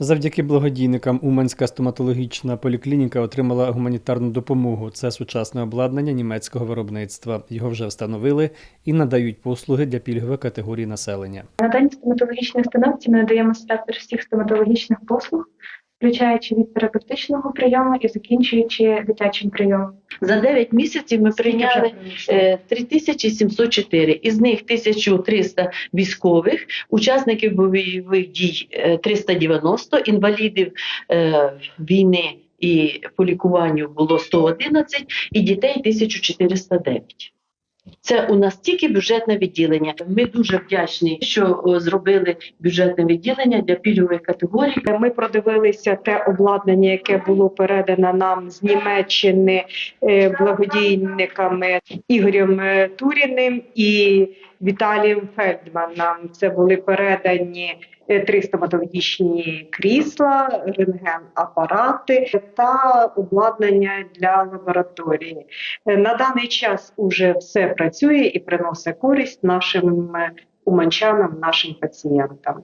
Завдяки благодійникам Уманська стоматологічна поліклініка отримала гуманітарну допомогу. Це сучасне обладнання німецького виробництва. Його вже встановили і надають послуги для пільгової категорії населення. На даній стоматологічній установці ми надаємо спектр всіх стоматологічних послуг, включаючи від терапевтичного прийому і закінчуючи дитячим прийомом. За 9 місяців ми прийняли е, 3704, із них 1300 військових, учасників бойових дій е, 390, інвалідів е, війни і по лікуванню було 111, і дітей 1409. Це у нас тільки бюджетне відділення. Ми дуже вдячні, що зробили бюджетне відділення для пільгових категорій. Ми продивилися те обладнання, яке було передано нам з Німеччини е, благодійниками Ігорем е, Туріним і Віталієм Фельдманом. Це були передані е, три стоматологічні крісла, рентген-апарати та обладнання для лабораторії. Е, На даний час уже все працює і приносить користь нашим е, уманчанам, нашим пацієнтам.